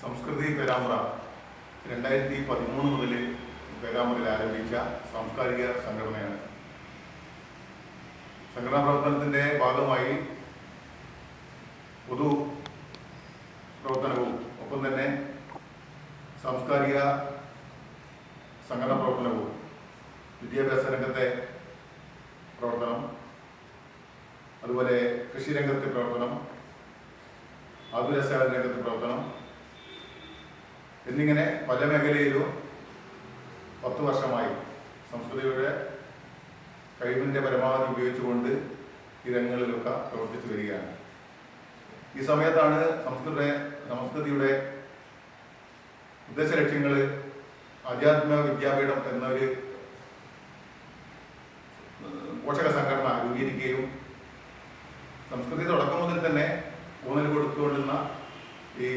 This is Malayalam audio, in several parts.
സംസ്കൃതി പേരാമ്പ്ര രണ്ടായിരത്തി പതിമൂന്ന് മുതൽ പേരാമ്പ്രയിൽ ആരംഭിച്ച സാംസ്കാരിക സംഘടനയാണ്. സംഘടനാ പ്രവർത്തനത്തിന്റെ ഭാഗമായി പൊതു പ്രവർത്തനവും ഒപ്പം തന്നെ സാംസ്കാരിക സംഘടനാ പ്രവർത്തനവും വിദ്യാഭ്യാസ രംഗത്തെ പ്രവർത്തനം അതുപോലെ കൃഷി രംഗത്തെ പ്രവർത്തനം ആതുര സേവന രംഗത്തെ പ്രവർത്തനം എന്നിങ്ങനെ പല മേഖലയിലും പത്ത് വർഷമായി സംസ്കൃതിയുടെ കഴിവിന്റെ പരമാവധി ഉപയോഗിച്ചുകൊണ്ട് ഈ രംഗങ്ങളിലൊക്കെ പ്രവർത്തിച്ചു വരികയാണ്. ഈ സമയത്താണ് സംസ്കൃത സംസ്കൃതിയുടെ ഉദ്ദേശ ലക്ഷ്യങ്ങൾ ആധ്യാത്മിക വിദ്യാപീഠം എന്നൊരു പോഷക സംഘടന രൂപീകരിക്കുകയും സംസ്കൃതി തുടക്കം മുതൽ തന്നെ ഊന്നൽ കൊടുത്തുകൊണ്ടിരുന്ന ഈ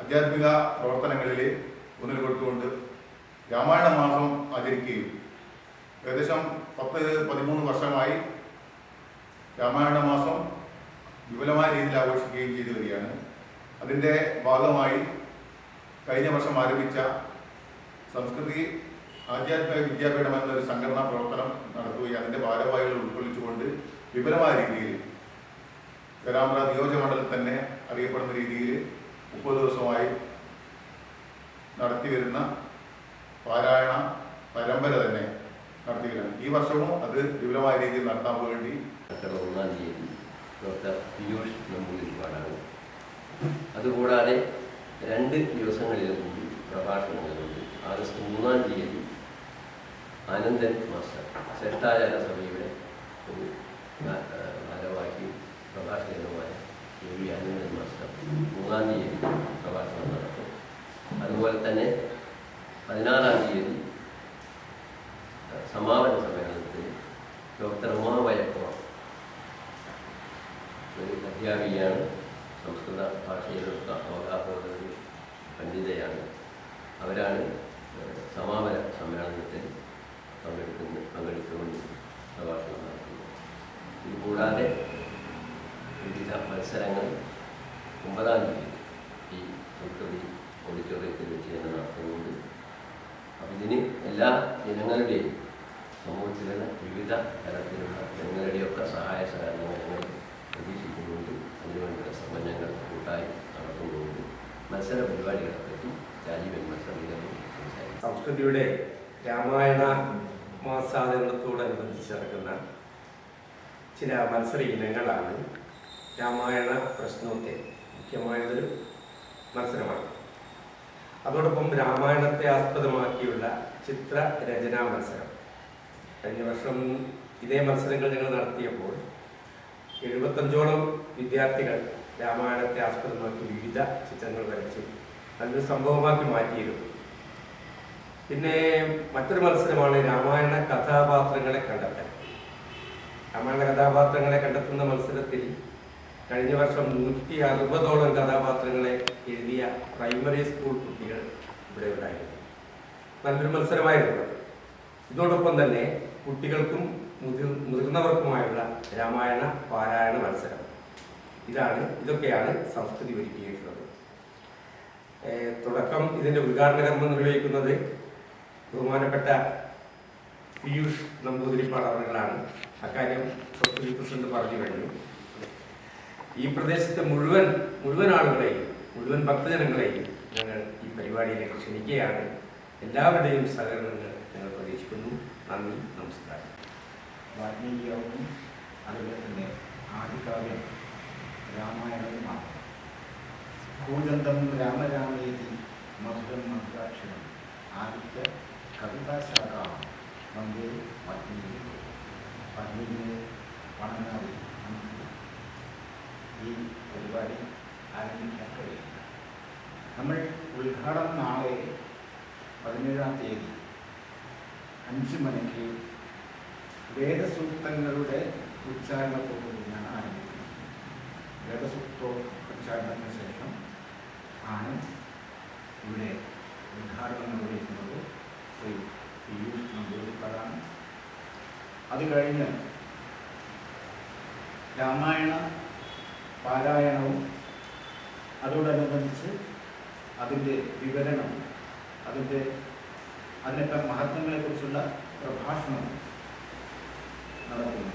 ആധ്യാത്മിക പ്രവർത്തനങ്ങളിൽ ഊന്നൽ കൊടുത്തുകൊണ്ട് രാമായണ മാസം ആചരിക്കുകയും ഏകദേശം പത്ത് പതിമൂന്ന് വർഷമായി രാമായണ മാസം വിപുലമായ രീതിയിൽ ആഘോഷിക്കുകയും ചെയ്തു വരികയാണ്. അതിന്റെ ഭാഗമായി കഴിഞ്ഞ വർഷം ആരംഭിച്ച സംസ്കൃതി ആധ്യാത്മിക വിദ്യാപീഠം എന്നൊരു സംഘടനാ പ്രവർത്തനം നടത്തുകയും അതിന്റെ ഭാരവാഹികൾ ഉൾക്കൊള്ളിച്ചുകൊണ്ട് വിപുലമായ രീതിയിൽ പേരാമ്പ്ര നിയോജകമണ്ഡലത്തിൽ തന്നെ അറിയപ്പെടുന്ന രീതിയിൽ മുപ്പത് ദിവസമായി നടത്തി വരുന്ന പാരായണ പരമ്പര തന്നെ നടത്തി വരികയാണ് ഈ വർഷവും അത് വിപുലമായ രീതിയിൽ നടത്താൻ വേണ്ടി ഒന്നാം തീയതി ഡോക്ടർ പീയൂഷ് നമ്പൂതിരിപ്പാടാണ് അതുകൂടാതെ രണ്ട് ദിവസങ്ങളിലും കൂടി പ്രഭാഷണങ്ങളുണ്ട് ആഗസ്റ്റ് മൂന്നാം തീയതി ആനന്ദൻ മാസ്റ്റർ ശ്രേഷ്ഠാചാര സഭയുടെ ഒരു ഭ- ആ, ഭാരവാഹിയും പ്രഭാഷകനുമായ എ വി ആനന്ദൻ മാസ്റ്റർ മൂന്നാം തീയതി പ്രഭാഷണം നടത്തും അതുപോലെ തന്നെ പതിനാറാം തീയതി സമാപന സമ്മേളനത്തിൽ ഡോക്ടർ ഉമാ വയപ്പുറം ഒരു അധ്യാപികയാണ് സംസ്കൃത ഭാഷയിലുള്ള അവഗാഹമുള്ള ഒരു പണ്ഡിതയാണ്. അവരാണ് സമാപന സമ്മേളനത്തിൽ പങ്കെടുക്കുന്ന പങ്കെടുത്തുകൊണ്ട് പ്രഭാഷണം നടത്തുന്നത്. ഇതുകൂടാതെ വിവിധ മത്സരങ്ങൾ ഒമ്പതാം തീയതി ഈ സംസ്കൃതി ഓഡിറ്റോറിയത്തിൽ വെച്ച് തന്നെ നടത്തുന്നുണ്ട് അപ്പം ഇതിന് എല്ലാ ജനങ്ങളുടെയും സമൂഹത്തിലുള്ള വിവിധ തരത്തിലുള്ള ജനങ്ങളുടെയൊക്കെ സഹായ സഹകരണങ്ങൾ ഞങ്ങൾ പ്രതീക്ഷിക്കുന്നുണ്ട് അതിനുവേണ്ടിയുള്ള ശ്രമങ്ങൾ കൂട്ടായി നടത്തുന്നുണ്ട് മത്സര പരിപാടികളെ പറ്റി രാജീവൻ മത്സരം സംസ്കൃതിയുടെ രാമായണ മാസാചരണത്തോടനുബന്ധിച്ച് നടക്കുന്ന ചില മത്സര ഇനങ്ങളാണ് രാമായണ പ്രശ്നത്തെ മുഖ്യമായതൊരു മത്സരമാണ്. അതോടൊപ്പം രാമായണത്തെ ആസ്പദമാക്കിയുള്ള ചിത്ര രചനാ മത്സരം. കഴിഞ്ഞ വർഷം ഇതേ മത്സരങ്ങൾ ഞങ്ങൾ നടത്തിയപ്പോൾ എഴുപത്തഞ്ചോളം വിദ്യാർത്ഥികൾ രാമായണത്തെ ആസ്പദമാക്കി വിവിധ ചിത്രങ്ങൾ വരച്ച്. നല്ലൊരു സംഭവമാക്കി മാറ്റിയിരുന്നു. പിന്നെ മറ്റൊരു മത്സരമാണ് രാമായണ കഥാപാത്രങ്ങളെ കണ്ടെത്തൽ. രാമായണ കഥാപാത്രങ്ങളെ കണ്ടെത്തുന്ന മത്സരത്തിൽ കഴിഞ്ഞ വർഷം നൂറ്റി അറുപതോളം കഥാപാത്രങ്ങളെ എഴുതിയ പ്രൈമറി സ്കൂൾ കുട്ടികൾ ഇവിടെ ഉണ്ടായിരുന്നു. നല്ലൊരു മത്സരമായിരുന്നു ഇതോടൊപ്പം തന്നെ കുട്ടികൾക്കും മുതിർന്നവർക്കുമായുള്ള രാമായണ പാരായണ മത്സരം. ഇതാണ് ഇതൊക്കെയാണ് സംസ്കൃതി ഒരുക്കിയിട്ടുള്ളത്. തുടക്കം ഇതിന്റെ ഉദ്ഘാടന കർമ്മം നിർവഹിക്കുന്നത് ബഹുമാനപ്പെട്ട പീയൂഷ് നമ്പൂതിരിപ്പാട് അവരുകളാണ് അക്കാര്യം പ്രസിഡന്റ് പറഞ്ഞു കഴിഞ്ഞു. ഈ പ്രദേശത്തെ മുഴുവൻ മുഴുവൻ ആളുകളെയും മുഴുവൻ ഭക്തജനങ്ങളെയും ഞങ്ങൾ ഈ പരിപാടിയിലേക്ക് ക്ഷണിക്കുകയാണ്. എല്ലാവരുടെയും സഹകരണങ്ങൾ ഞങ്ങൾ പ്രതീക്ഷിക്കുന്നു. നന്ദി നമസ്കാരം. വാൽമീകിയാവും അതുപോലെ തന്നെ ആദികാവ്യം രാമായണവുമാണ് ഭൂചന്തം രാമരാമേതി മധുരം മധുരാക്ഷരം ആദിത്യ കവിതാശാഖ വന്ദേ വാൽമീകി വാൽമീകിയെ വണങ്ങാതെ ഈ പരിപാടി ആരംഭിക്കാൻ കഴിയില്ല. നമ്മൾ ഉദ്ഘാടനം നാളെ പതിനേഴാം തീയതി. അഞ്ച് മണിക്ക് വേദസൂക്തങ്ങളുടെ ഉച്ചാരണത്തോടുകൂടിയാണ് ആരംഭിക്കുന്നത്. വേദസൂക്തോ ഉച്ചാരണത്തിന് ശേഷം ആണ് ഇവിടെ ഉദ്ഘാടനം നിർവഹിക്കുന്നത് ശ്രീ പീയൂഷ് നമ്പൂതിരിപ്പാടാണ്. അത് കഴിഞ്ഞ് രാമായണ പാരായണവും അതോടനുബന്ധിച്ച് അതിന്റെ വിവരണം അതിന്റെ അതിന്റെ മഹത്വങ്ങളെക്കുറിച്ചുള്ള പ്രഭാഷണം നടത്തുന്നു.